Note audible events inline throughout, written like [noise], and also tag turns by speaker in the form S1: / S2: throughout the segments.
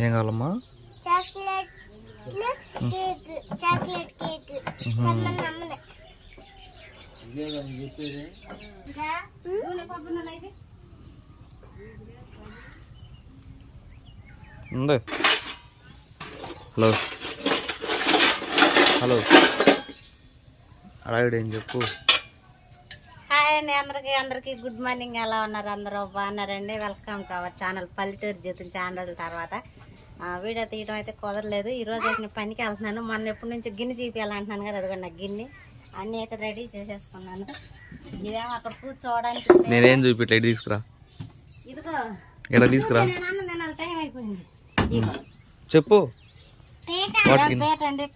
S1: ఏం కావాలమ్మా?
S2: Chocolate cake chocolate cake.
S1: ఉంది. హలో. హలో. ఏం చెప్పు.
S3: హాయ్ అండి అందరికి అందరికి గుడ్ మార్నింగ్. ఎలా ఉన్నారు అందరూ? బాగున్నారండి? వెల్కమ్ టు అవర్ ఛానల్ పల్లెటూరు జీతం చాలా రోజుల తర్వాత. వీడియో తీయడం అయితే కుదరలేదు. ఈ రోజు అయితే నేను పనికి వెళ్తున్నాను. మొన్న ఎప్పటి నుంచి గిన్నె చూపించాలంటున్నాను కదా అదిగోండి నాకు గిన్నె. అన్నీ అయితే రెడీ చేసేసుకున్నాను. ఇదేమో అక్కడ కూర్చోవడానికి.
S1: నేనేం చూపిట్లా ఇటు తీసుకురా.
S3: ఇదిగో.
S1: ఇక్కడ తీసుకురా.
S3: టైం అయిపోయింది.
S1: చెప్పు.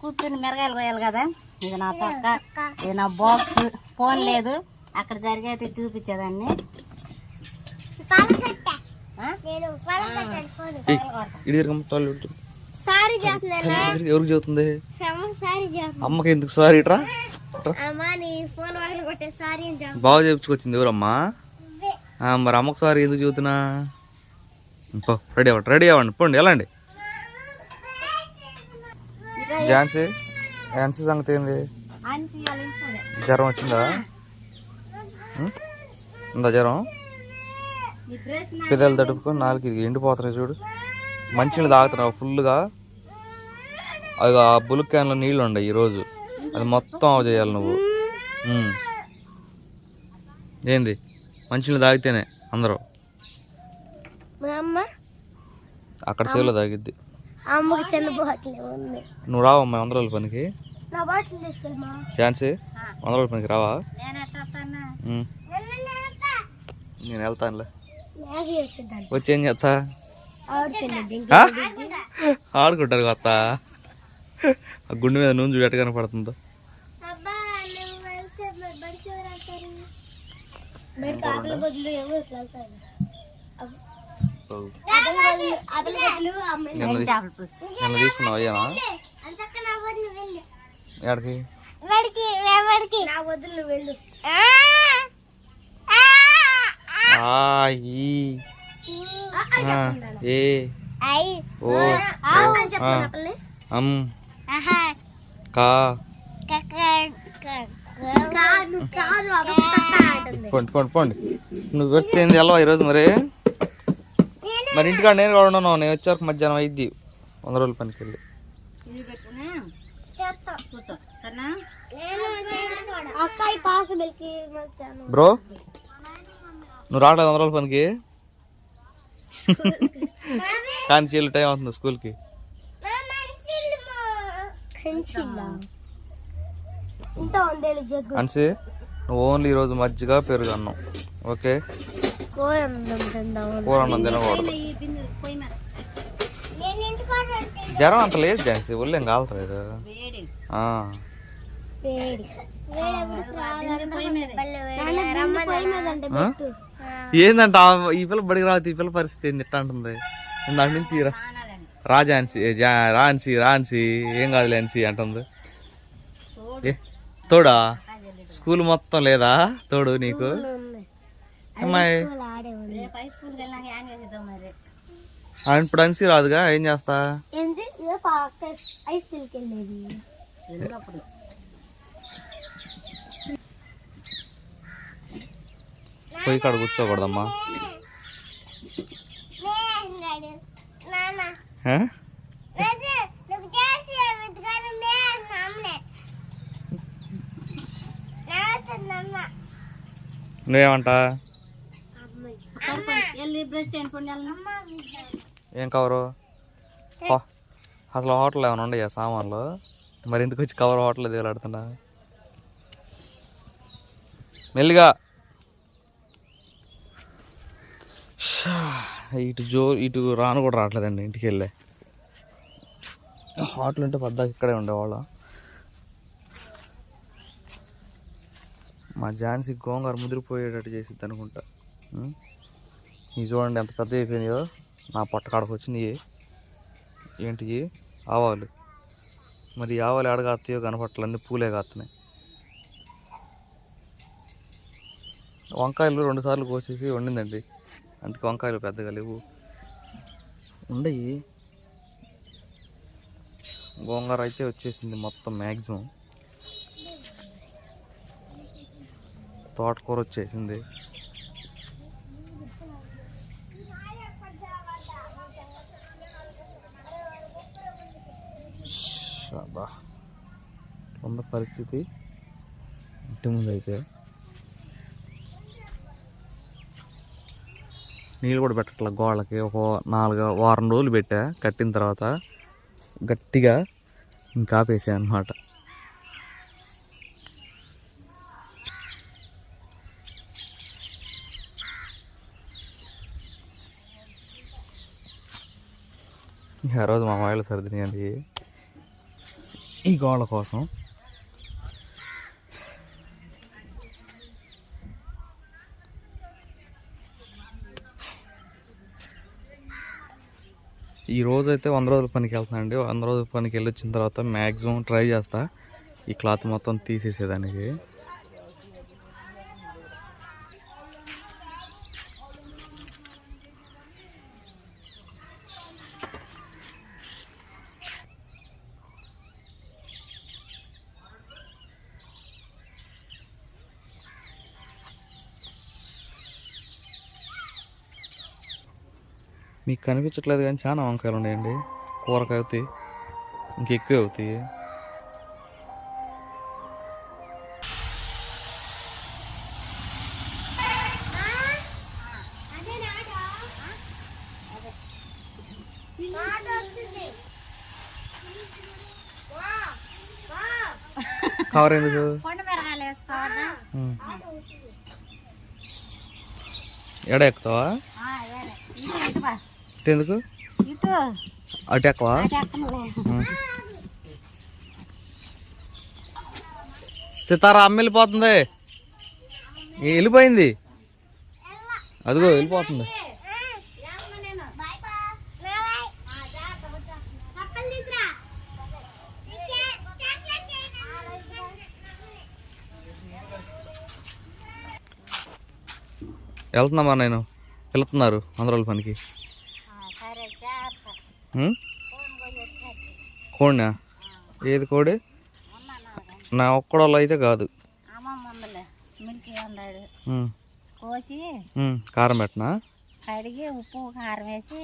S3: కూర్చొని మిరగాయలు కోయాలి కదా. ఇది నా చక్క. ఇది నా బాక్స్ ఫోన్ లేదు. అక్కడ జరిగైతే చూపించేదాన్ని.
S1: ఎవరికి
S2: చేస్తున్నా
S1: అమ్మకి ఎందుకు సారీ ఇట్రా?
S2: అమ్మ నీ ఫోన్ వాళ్ళు కొట్టే సారీ అని చెప్పు
S1: బాగా చెప్పుకొచ్చింది ఎవరమ్మా? ఆ, మరి అమ్మకు సారీ ఎందుకు చెబుతున్నా? పో రెడీ అవ్వండి రెడీ అవ్వండి పోండి వెళ్ళండి. ఝాన్సీ. ఝాన్సీ సంగతి ఏంది. జ్వరం వచ్చిందా? ఉందా జ్వరం? పెదాలు తడుపుకొని నాలుగు ఇది ఎండిపోతున్నాయి చూడు. మంచినీళ్ళు తాగుతున్నావు? ఫుల్గా అది ఆ బులుక్ క్యాన్లో నీళ్ళు ఉండవు ఈరోజు. అది మొత్తం ఆఫ్ చేయాలి నువ్వు. ఏంది? మంచినీళ్ళు తాగితేనే అందరూ. అక్కడ చేలో తాగిద్ది. నువ్వు రావమ్మా రోజుల పనికి.
S2: నా బాటిల్ తీసుకెళ్ళమా
S1: ఛాన్సీ వంద పనికి రావా?
S3: నేను
S1: వెళ్తానులే. వచ్చి చేస్తా? ఆడుకుంటారు కొత్త ఆ గుండె మీద నూనె చూడు ఎట్ట కనపడుతుందో. నిన్న తీసుకున్నావు అయ్యానా
S2: అంతక్క నా వదిలి వెళ్ళు
S1: ఎక్కడికి?
S2: బడికి బడికి నా వదిలి వెళ్ళు.
S1: ఆ! ఈ. ఆ, ఏ. ఓ కా. పోండి పోండి పోండి. నువ్వు వస్తే ఏంది వెళ్ళవా ఈరోజు మరి? మరి ఇంటికాడ నేను కూడా ఉన్నాను నేను వచ్చే వరకు మధ్యాహ్నం అయింది వంద రోజుల పనికి వెళ్ళి. బ్రో నువ్వు రావట్లేదు వంద రోజుల పనికి? కానీ చెల్లి టైం అవుతుంది స్కూల్కి. అన్సి నువ్వు ఓన్లీ ఈరోజు మజ్జిగ పెరుగు అన్నం ఓకే? కూర అన్నం తినకూడదు. జ్వరం అంత లేదు జాన్సీ ఒళ్ళు ఏం కాలుతలేదు ఏందంట ఈ పిల్ల బడికి రావద్దు ఈ పిల్ల పరిస్థితి ఏంది ఇట్లా అంటుంది. దాని నుంచి రా
S3: ఆనాలని
S1: రా ఝాన్సీ ఏ జా- రాన్సీ రాన్సీ ఏం కాదు లేన్సీ అంటుంది. ఏ తోడా? స్కూల్ మొత్తం లేదా? తోడు నీకు? అమ్మాయి ఇప్పుడు అన్సీ రాదుగా ఏం చేస్తా? పోయి కాడ కూర్చోకూడదమ్మా. నువ్వేమంటా? ఏం కవరు? అసలు హోటల్ ఏమైనా ఉండయా సామాన్లు? మరి ఎందుకు వచ్చి కవర్ హోటల్ దిగలాడుతున్నా మెల్లిగా ఇటు జో ఇటు రాను కూడా రావట్లేదండి ఇంటికి వెళ్ళే హోటల్ ఉంటే పద్దాకి ఇక్కడే ఉండేవాళ్ళం. మా ఝాన్సీ గోంగారు ముదిరిపోయేటట్టు చేసిద్ది అనుకుంటా. ఇది చూడండి ఎంత పెద్ద అయిపోయిందో. నా పొట్ట కాడకు వచ్చినాయి. ఏంటి ఆవాలు. మరి ఆవలు ఎడ కాస్తాయో పూలే కాస్తున్నాయి వంకాయలు రెండు సార్లు కోసేసి వండిందండి. అందుకే వంకాయలు పెద్దగా లేవు. ఉండయి. గోంగూర అయితే వచ్చేసింది మొత్తం మ్యాక్సిమం తోటకూర వచ్చేసింది. పరిస్థితి ఇంటి ముందు అయితే నీళ్ళు కూడా పెట్టట్ల గోళ్ళకి ఒక నాలుగు వారం రోజులు పెట్టా. కట్టిన తర్వాత గట్టిగా ఇంకా ఆపేసా అనమాట ఆ రోజు మా మాయలు సర్దినాయండి. ఈ గోళ్ళ కోసం ఈ రోజు అయితే వంద రోజుల పనికి వెళ్తానండి. వంద రోజుల పనికి వెళ్ళి వచ్చిన తర్వాత మ్యాక్సిమం ట్రై చేస్తా. ఈ క్లాత్ మొత్తం తీసేసేదానికి. మీకు కనిపించట్లేదు కానీ చాలా వంకాయలు ఉన్నాయండి. కూరకాయ అవుతాయి. ఇంకెక్కువ అవుతాయి. కవర్ ఎందుకు. ఎడ ఎక్కుతావా
S3: ఆ, అదేలే. ఇటు ఇటు బా.
S1: ఇటు ఎందుకు అటు ఎక్కువా. సితారా అమ్మ వెళ్ళిపోతుంది. వెళ్ళిపోయింది? అదిగో వెళ్ళిపోతుంది. వెళ్తున్నామా నేను? వెళ్తున్నారు అందరూ పనికి
S3: ఆ, సరే జాగ్రత్త
S1: ఉం?
S3: ఫోన్ పోయి వచ్చేది
S1: కోడినా? ఏది కోడి? నా ఒక్కడోళ్ళు అయితే కాదు.
S3: కోసి.
S1: కారం పెట్టనా?
S3: కడిగి ఉప్పు కారం వేసి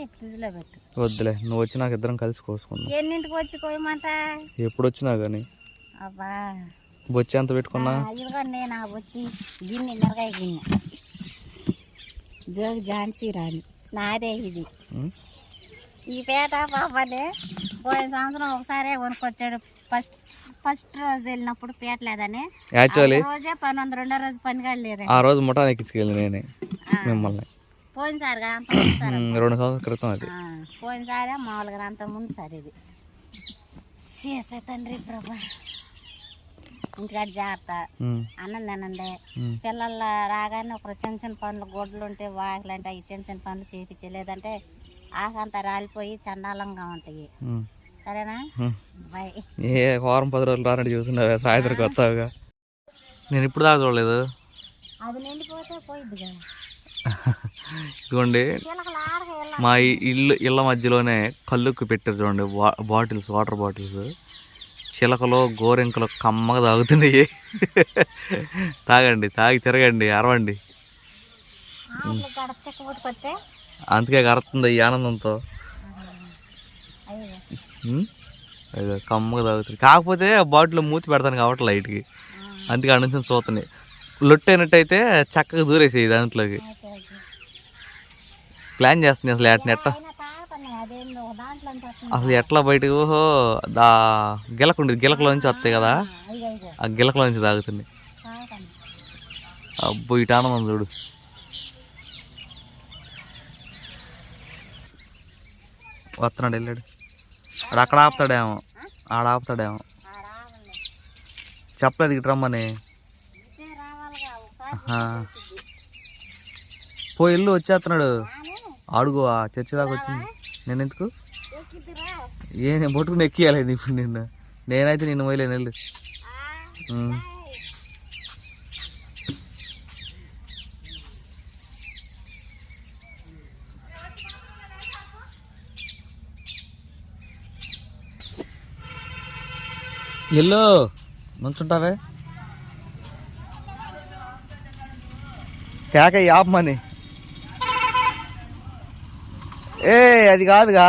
S3: పెట్టు.
S1: వద్దులే నువ్వు వచ్చి నాకు ఇద్దరం కలిసి కోసుకుందాం.
S3: ఎన్నింటికి వచ్చి కోయమంట?
S1: ఎప్పుడు వచ్చినా కానీ
S3: అబ్బా.
S1: బొచ్చి ఎంత పెట్టుకున్నా?
S3: ఆ, ఇదిగో నేను ఆ వచ్చి గిన్నె మిరగాయ గిన్నె. జోగి ఝాన్సీ రాణి. నాదే ఇది? ఈ పేట పాపనే పోయిన సంవత్సరం ఒకసారి కొనుక్కొచ్చాడు. ఫస్ట్ ఫస్ట్ రోజు వెళ్ళినప్పుడు పేట లేదని.
S1: యాక్చువల్లీ
S3: రోజే పని ఉంది రెండో రోజు పని కూడా లేదు.
S1: ఆ రోజు ముఠాన్ ఎక్కించుకెళ్ళి నేనే మిమ్మల్ని.
S3: పోయినసారిగా అంత ముందు సార్
S1: ఉం, రెండు సంవత్సరాల క్రితం అది.
S3: పోయినసారి మామూలుగా అంత ముందు సార్ ఇది. చేసే తండ్రి ప్రభా ఇంటికాడ జాగ్రత్త. అన్నం తినండి. పిల్లలు రాగానే ఒక చిన్న చిన్న పనులు గొడ్లు ఉంటే వాకిలు అంటే ఈ చిన్న చిన్న పనులు చేపించే లేదంటే ఆకంతా రాలిపోయి చండాలంగా ఉంటాయి. సరేనా. బాయ్
S1: ఏ వారం పది రోజులు రానట్టు చూస్తున్నావా సాయంత్రం వస్తావుగా. నేను ఇప్పుడు దాకా చూడలేదు.
S3: అది నిండిపోతే పోయిద్ది కదా
S1: ఇదిగోండి మా ఇల్లు ఇళ్ళ మధ్యలోనే కళ్ళుక్కు పెట్టారు చూడండి వా- బాటిల్స్ వాటర్ బాటిల్స్. చిలకలు గోరెంకలు కమ్మగా తాగుతున్నాయి. తాగండి తాగి తిరగండి అరవండి. అందుకే కరుతుంది ఈ ఆనందంతో.
S3: అయ్యో.
S1: కమ్మగా తాగుతుంది. కాకపోతే బాటిల్ మూతి పెడతాను కాబట్టి లైట్కి. అందుకే అక్కడ నుంచి చూస్తున్నాయి లొట్టైనట్టయితే చక్కగా దూరేసేయి దాంట్లోకి. ప్లాన్ చేస్తుంది అసలు ఎట్లా? ఎట్లా అసలు ఎట్లా బయటకు? ఓహో దా గిలక ఉండేది గిలకలో నుంచి వస్తాయి కదా. ఆ గిలకలో నుంచి తాగుతుంది. అబ్బో ఇటు ఆనందం చూడు. వస్తున్నాడు వెళ్ళాడు. ఆడు అక్కడ ఆపుతాడేమో. ఆడ ఆపుతాడేమో. చెప్పలేదు ఇటు రమ్మని. పోయి ఇల్లు వచ్చేస్తున్నాడు. అడుగు ఆ చర్చి దాకా వచ్చింది. నేను ఎందుకు ఏ నేను పట్టుకుని ఎక్కియాలేదు ఇప్పుడు నిన్ను. నేనైతే నిన్ను పోయలేను వెళ్ళు. ఎల్లో. నుంచుంటావే కేక ఆపమని ఏ అది కాదుగా.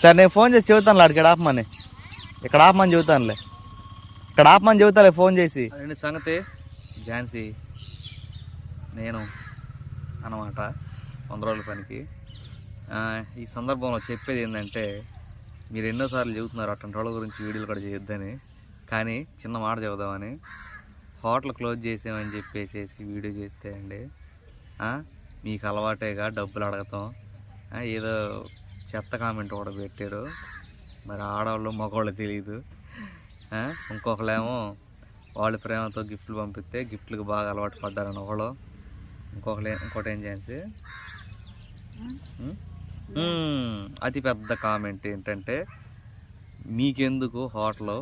S1: సరే నేను ఫోన్ చేసి చెబుతానులే అక్కడ ఆపమని. ఇక్కడ ఆపమని చెబుతానులే. ఇక్కడ ఆపమని చెబుతాలే ఫోన్ చేసి. అదే సంగతి? ఝాన్సీ నేను అనమాట వంద రోజుల పనికి. ఈ సందర్భంలో చెప్పేది ఏంటంటే మీరు ఎన్నోసార్లు చెబుతున్నారు అటువంటి వాళ్ళ గురించి వీడియోలు కూడా చేయొద్దని. కానీ చిన్న మాట చెబుదామని. హోటల్ క్లోజ్ చేసామని చెప్పేసేసి వీడియో చేస్తే అండి మీకు అలవాటేగా డబ్బులు అడగతాం. ఏదో చెత్త కామెంట్ కూడా పెట్టారు. మరి ఆడవాళ్ళు మగవాళ్ళు తెలియదు ఇంకొకళ్ళేమో వాళ్ళ ప్రేమతో గిఫ్ట్లు పంపిస్తే గిఫ్ట్లకు బాగా అలవాటు పడ్డారని ఒకళ్ళు. ఇంకొకరు ఇంకోటి ఏం చేసి అతి పెద్ద కామెంట్ ఏంటంటే మీకెందుకు హోటల్?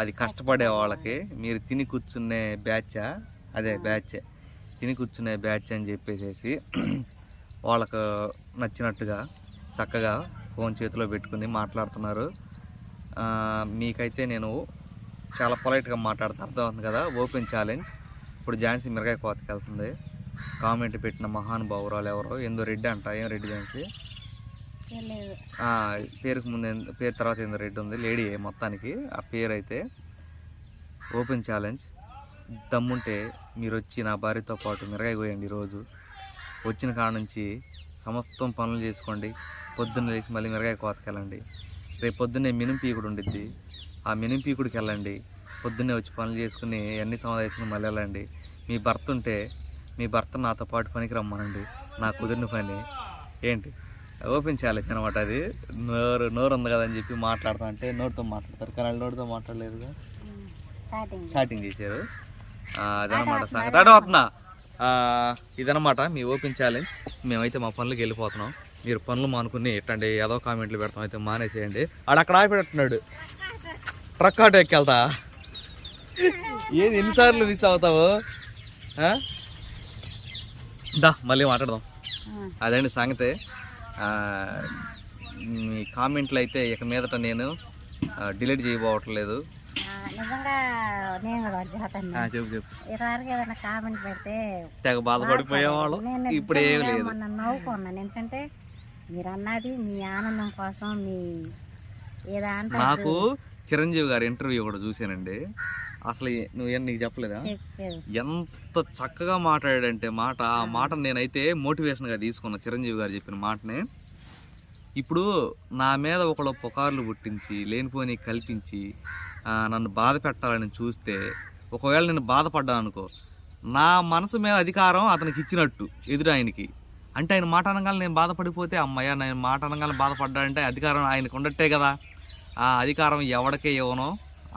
S1: అది కష్టపడే వాళ్ళకి మీరు తిని కూర్చునే బ్యాచా అదే బ్యాచ్ తిని కూర్చునే బ్యాచ్ అని చెప్పేసేసి [clears throat] వాళ్ళకు నచ్చినట్టుగా చక్కగా ఫోన్ చేతిలో పెట్టుకుని మాట్లాడుతున్నారు. మీకైతే నేను చాలా పొలైట్గా మాట్లాడుతా అర్థమవుతుంది కదా? ఓపెన్ ఛాలెంజ్ ఇప్పుడు ఝాన్సీ మిరగాయ కోతకి వెళ్తుంది. కామెంట్ పెట్టిన మహానుభావురాలు ఎవరో? ఏందో రెడ్డి అంట. ఏం రెడ్డి ఆ, పేరుకు ముందు పేరు తర్వాత ఏందో రెడ్ ఉంది. లేడీ మొత్తానికి. ఆ పేరు అయితే ఓపెన్ ఛాలెంజ్. దమ్ముంటే మీరు వచ్చి నా భార్యతో పాటు మిరగాయ కోయండి ఈరోజు. వచ్చిన కాడ నుంచి సమస్తం పనులు చేసుకోండి. పొద్దున్న లేచి మళ్ళీ మిరగాయ కోతకెళ్ళండి. రేపు పొద్దున్నే మినుం పీకుడు ఉండిద్ది. ఆ మినుం పీకుడికి వెళ్ళండి పొద్దున్నే వచ్చి పనులు చేసుకుని అన్ని సమావేశం మళ్ళీ వెళ్ళండి. మీ భర్త ఉంటే మీ భర్త నాతో పాటు పనికి రమ్మనండి. నా కుదిరిన పని. ఏంటి? ఓపెన్ ఛాలెంజ్ అనమాట అది. నోరు నోరు ఉంది కదా అని చెప్పి మాట్లాడతా అంటే నోటితో మాట్లాడతారు. కానీ వాళ్ళు నోటితో మాట్లాడలేదుగా.
S3: చాటింగ్
S1: చేశారు. అదనమాట సంగతి. అటు ఇదనమాట మీ ఓపెన్ ఛాలెంజ్ మేమైతే మా పనులకు వెళ్ళిపోతున్నాం. మీరు పనులు మానుకుని ఎట్టండి ఏదో కామెంట్లు పెడతాం. అయితే మానేసేయండి. ఆడ అక్కడ ఆపిపెట్టున్నాడు ట్రక్ ఆటో ఎక్కెళ్తా ఏది ఎన్నిసార్లు మిస్ అవుతావు? దా మళ్ళీ మాట్లాడదాం. అదండి సంగతి? మీ కామెంట్లు అయితే ఇక మీదట నేను డిలీట్ చేయబోవట్లేదు
S3: నిజంగా నేను కూడా ఒకటి చేస్తాను
S1: ఆ, చెప్పు చెప్పు.
S3: ఇదివరకు ఏదైనా కామెంట్ పెడితే
S1: తెగ బాధపడిపోయేవాళ్ళం.
S3: నేను
S1: ఇప్పుడు ఏం
S3: నిజంగా
S1: లేదు.
S3: మొన్న నవ్వుకున్నాను. ఎందుకంటే మీరు అన్నది మీ ఆనందం కోసం మీ ఏదో అంటారు
S1: నాకు చిరంజీవి గారి ఇంటర్వ్యూ కూడా చూశానండి. అసలు నువ్వు ఏం నీకు చెప్పలేదా? ఎంత చక్కగా మాట్లాడాడంటే మాట ఆ మాట నేనైతే మోటివేషన్గా తీసుకున్నా చిరంజీవి గారు చెప్పిన మాటనే. ఇప్పుడు నా మీద ఒకళ్ళు పుకార్లు పుట్టించి లేనిపోని కల్పించి నన్ను బాధ పెట్టాలని చూస్తే ఒకవేళ నేను బాధపడ్డాను అనుకో నా మనసు మీద అధికారం అతనికి ఇచ్చినట్టు ఎదురు ఆయనకి. అంటే ఆయన మాట అనగానే నేను బాధపడిపోతే అమ్మయ్య నేను మాట అనగానే బాధపడ్డాడంటే అధికారం ఆయనకు ఉండట్టే కదా. ఆ అధికారం ఎవడికే ఇవ్వను?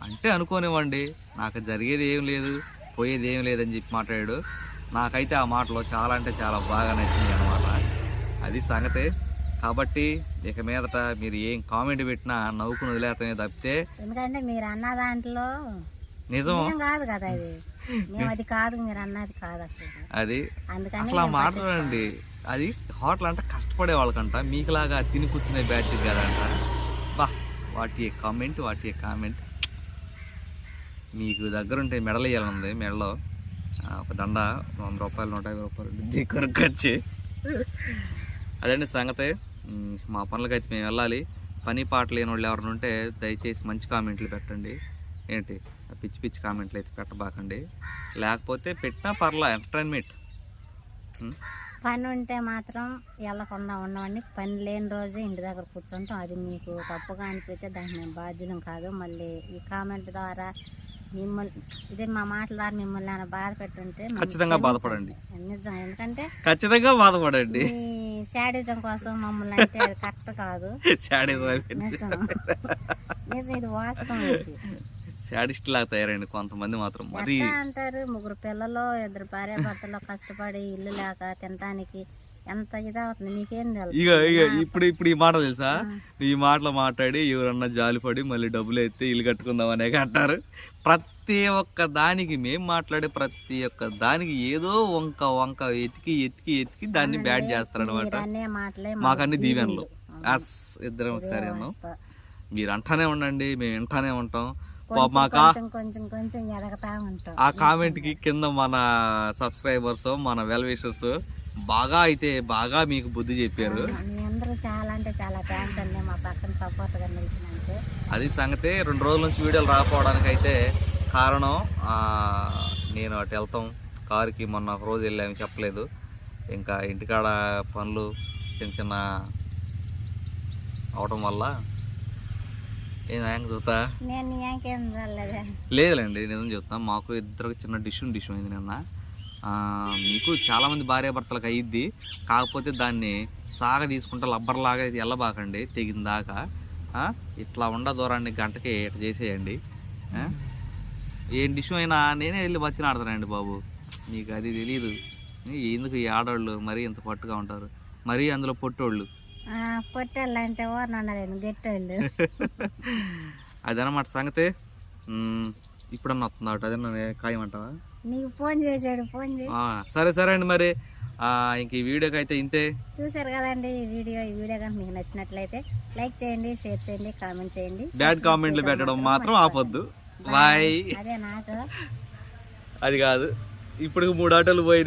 S1: అంటే అనుకోనివ్వండి. నాకు జరిగేది ఏం లేదు పోయేది ఏం లేదని చెప్పి మాట్లాడాడు. నాకైతే ఆ మాటలో చాలా అంటే చాలా బాగా నచ్చింది అనమాట అది సంగతి. కాబట్టి ఇక మీదట మీరు ఏం కామెంట్ పెట్టినా నవ్వుకుని వదిలేతమే తప్పితే
S3: ఎందుకంటే మీరు అన్న దాంట్లో
S1: నిజం.
S3: కాదు కదా అది. [laughs] అది కాదు మీరు అన్నది కాదు అసలు.
S1: అది
S3: అందుకని
S1: అసలు ఆ మాట చూడండి అది హోటల్ అంటే కష్టపడే వాళ్ళకంట. మీకులాగా తిని కూర్చునే బ్యాచ్ కదంట. వాటి కామెంట్ వాటి కామెంట్ మీకు దగ్గరుంటే మెడలు వేయాలనుంది మెడలో. ఒక దండ వంద రూపాయలు నూట యాభై రూపాయలు దగ్గరకు ఖర్చు అదండి సంగతి. మా మా పనులకైతే మేము వెళ్ళాలి. పని పాట లేని వాళ్ళు ఎవరైనా ఉంటే దయచేసి మంచి కామెంట్లు పెట్టండి. ఏంటి? పిచ్చి పిచ్చి కామెంట్లు అయితే పెట్టబాకండి. లేకపోతే పెట్టినా పర్లా ఎంటర్టైన్మెంట్
S3: పని ఉంటే మాత్రం వెళ్ళకుండా ఉండమండి పని లేని రోజే ఇంటి దగ్గర కూర్చుంటాం. అది మీకు తప్పుగా అనిపిస్తే దానికి మేము బాధ్యులం కాదు. మళ్ళీ ఈ కామెంట్ ద్వారా మిమ్మల్ని ఇదే మా మాటల ద్వారా మిమ్మల్ని ఏమైనా బాధ పెట్టుంటే
S1: ఖచ్చితంగా. బాధపడండి.
S3: నిజం. ఎందుకంటే
S1: ఖచ్చితంగా బాధపడండి.
S3: శాడిజం కోసం మమ్మల్ని అంటే అది కరెక్ట్ కాదు. [laughs] నిజం. నిజం. ఇది వాస్తవం
S1: శాడిస్ట్ లాగా తయారండి కొంతమంది మాత్రం మరి
S3: అంటారు? ముగ్గురు పిల్లలు ఇద్దరు భార్య భర్తలు కష్టపడి ఇల్లు లేక తినడానికి ఎంత ఇదవుతుంది? నీకేం తెలుసు?
S1: ఇక ఇక ఇప్పుడు ఇప్పుడు ఈ మాట తెలుసా? ఈ మాటలు మాట్లాడి ఎవరన్నా జాలిపడి మళ్ళీ డబ్బులు ఎత్తే ఇల్లు కట్టుకుందాం అనే అంటారు. ప్రతి ఒక్క దానికి మేము మాట్లాడే ప్రతి ఒక్క దానికి ఏదో వంక వంక ఎతికి ఎతికి ఎతికి దాన్ని బ్యాట్ చేస్తారనమాట
S3: అనే మాటలే
S1: మాకన్నీ దీవెనలు. అస్ ఇద్దరం ఒకసారి అన్నాం మీరు అంటానే ఉండండి మేము వింటానే ఉంటాం మాకు ఆ-
S3: కొంచెం కొంచెం కొంచెం ఎదగతా ఉంటాం.
S1: ఆ కామెంట్కి కింద మన సబ్స్క్రైబర్స్ మన వెల్ విషర్స్ బాగా అయితే బాగా మీకు బుద్ధి చెప్పారు.
S3: అందరూ చాలా అంటే చాలా థ్యాంక్స్ అండి. మా పక్కన సపోర్ట్గా నిలిచినందుకు.
S1: అది సంగతి రెండు రోజుల నుంచి వీడియోలు రాకపోవడానికి అయితే కారణం నేను అటు వెళ్తాం. కారుకి మొన్న ఒక రోజు వెళ్ళాము చెప్పలేదు. ఇంకా ఇంటికాడ పనులు చిన్న చిన్న అవడం వల్ల ఏం చూస్తా
S3: నీకేం
S1: లేదులేండి నిజం చెప్తాం. మాకు ఇద్దరికి చిన్న డిష్యూ డిష్యూ అయింది నిన్న. మీకు చాలామంది భార్య భర్తలకు అయ్యిద్ది కాకపోతే దాన్ని సాగ తీసుకుంటే లబ్బర్లాగా ఎల్లబాకండి తెగిన దాకా. ఆ, ఇట్లా ఉండ దూరాన్ని గంటకి ఇట్లా చేసేయండి? ఏం డిష్యూ అయినా నేనే వెళ్ళి బతిని ఆడతానండి బాబు. మీకు అది తెలియదు ఎందుకు ఈ ఆడవాళ్ళు మరీ ఇంత పట్టుగా ఉంటారు? మరీ అందులో పొట్టోళ్ళు.
S3: పొట్టేళ్ళు అంటే గట్టోళ్ళు. [laughs]
S1: అదనమాట సంగతి. మ్, ఇప్పుడన్నా వస్తుంది ఒకటి అదన్నా ఖాయమంటావా?
S3: నీకు ఫోన్ చేశాడు ఫోన్ చేసి
S1: సరే సరే అండి మరి. ఇంక ఈ వీడియోకి అయితే ఇంతే.
S3: చూసారు కదండి ఈ వీడియో ఈ వీడియో కనుక మీకు నచ్చినట్లయితే లైక్ చేయండి షేర్ చేయండి కామెంట్ చేయండి.
S1: బ్యాడ్ కామెంట్లు పెట్టడం మాత్రం ఆపొద్దు. బాయ్
S3: అదే నాకు. [laughs]
S1: అది కాదు. ఇప్పుడు మూడు ఆటోలు పోయి